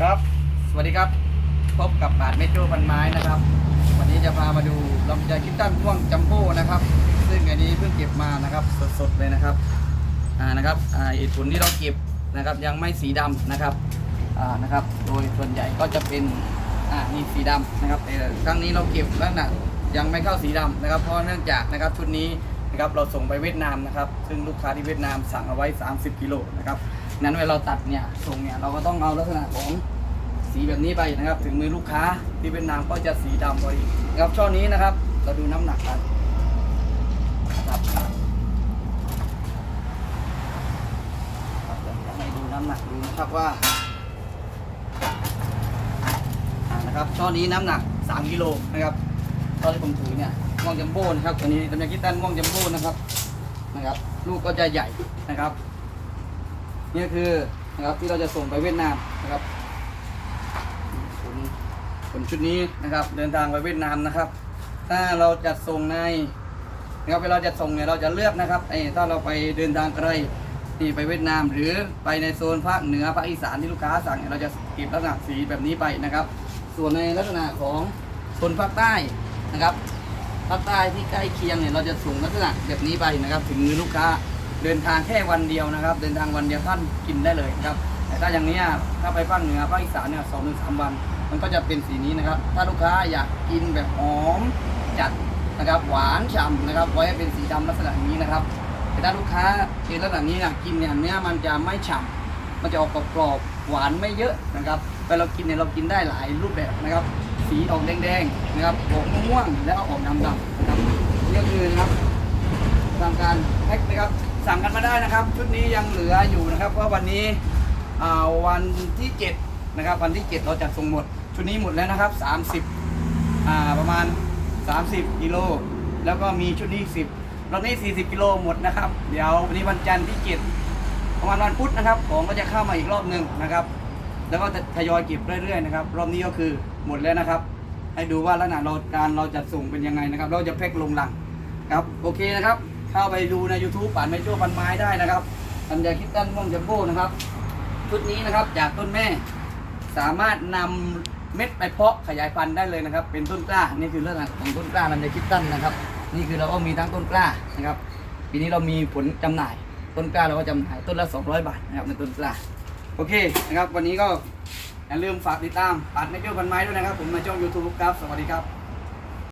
ครับ สวัสดีครับ พบกับปาดเมโจพันไม้นะครับ วันนี้จะพามาดูลำไยคิดตันม่วงจัมโบ้นะครับ ซึ่งอันนี้เพิ่งเก็บมานะครับสดๆเลยนะครับ อ่านะครับ อ่าไอ้ผลที่เราเก็บนะครับยังไม่สีดำนะครับ อ่านะครับ โดยส่วนใหญ่ก็จะเป็น อ่านี่สีดำนะครับแต่ครั้งนี้เราเก็บแล้วนะยังไม่เข้าสีดำนะครับ เพราะเนื่องจากนะครับชุดนี้นะครับเราส่งไปเวียดนามนะครับ ซึ่งลูกค้าที่เวียดนามสั่งเอาไว้ 30 กิโลนะครับ นั้นเวลาเราตัดเนี่ยส่งเนี่ยเราก็ต้องเอาลักษณะของสีแบบนี้ไปนะครับ ถึงมือลูกค้าที่เวียดนามก็จะสีดำพอดีนะครับช่อนี้นะครับ เราดูน้ำหนักกันนะครับให้ดูน้ำหนักดูนะครับว่าอ่านะครับช่อนี้น้ำหนัก 3กิโลนะครับตอนที่ผมถือเนี่ยม่วงจัมโบ้นะครับตัวนี้ตำแหน่งคิดตันม่วงจัมโบ้นะครับนะครับ ลูกก็จะใหญ่นะครับ นี่คือนะครับที่เราจะส่งไปเวียดนามนะครับผลชุดนี้นะครับ เดินทางไปเวียดนามนะครับ ถ้าเราจะส่งในนะครับเวลาจะส่งเนี่ยเราจะเลือกนะครับไอ้ถ้าเราไปเดินทางไกลนี่ไปเวียดนาม หรือไปในโซนภาคเหนือภาคอีสานที่ลูกค้าสั่งเนี่ยเราจะเก็บลักษณะสีแบบนี้ไปนะครับ ส่วนในลักษณะของโซนภาคใต้นะครับภาคใต้ที่ใกล้เคียงเนี่ยเราจะส่งลักษณะแบบนี้ไปนะครับ ถึงมือลูกค้า เดินทางแค่วันเดียวนะครับ เดินทางวันเดียวท่านกินได้เลยนะครับ แต่ถ้าอย่างนี้ถ้าไปภาคเหนือภาคอีสานเนี่ยสองถึงสามวัน มันก็จะเป็นสีนี้นะครับ ถ้าลูกค้าอยากกินแบบหอมจัดนะครับหวานฉ่ำนะครับ ไว้เป็นสีดำลักษณะนี้นะครับ แต่ถ้าลูกค้ากินลักษณะนี้นะกินเนี่ยเนี้ยมันจะไม่ฉ่ำมันจะออกกรอบหวานไม่เยอะนะครับเวลาเรากินเนี่ยเรากินได้หลายรูปแบบนะครับ สีออกแดงๆนะครับออกม่วงแล้วออกดำๆนะครับนี่คือนะครับ ทางการแพ็คนะครับ สั่งกันมาได้นะครับ ชุดนี้ยังเหลืออยู่นะครับเพราะวันนี้วันที่7นะครับวันที่ 7 เราจะส่งหมด ชุดนี้หมดแล้วนะครับ 30อ่าประมาณ 30กิโลแล้วก็มีชุดนี้10รอบนี้ 40กิโลหมดนะครับ เดี๋ยววันนี้วันจันทร์ที่ 7 ประมาณวันพุธนะครับ ของก็จะเข้ามาอีกรอบหนึ่งนะครับ แล้วก็จะทยอยเก็บเรื่อยๆนะครับรอบนี้ก็คือหมดแล้วนะครับ ให้ดูว่าลักษณะเราการเราจะส่งเป็นยังไงนะครับ เราจะแพ็คลงหลังครับ โอเคนะครับ เข้าไปดูใน YouTube ป่านไมโจ้ปันไม้ได้นะครับอันเดียคิดตันม่วงจัมโบ้นะครับชุดนี้นะครับจากต้นแม่สามารถนำเม็ดไปเพาะขยายพันธุ์ได้เลยนะครับ เป็นต้นกล้านี่คือเรื่องของต้นกล้าลำไยคิดตันนะครับ นี่คือเราก็มีทั้งต้นกล้านะครับปีนี้เรามีผลจำหน่าย ต้นกล้าเราก็จำหน่ายต้นละ 200 บาทนะครับในต้นกล้าโอเคนะครับ วันนี้ก็อย่าลืมฝากติดตามปัดในเจ้าพันไม้ด้วยนะครับ ผมมาช่อง YouTube ครับ สวัสดีครับ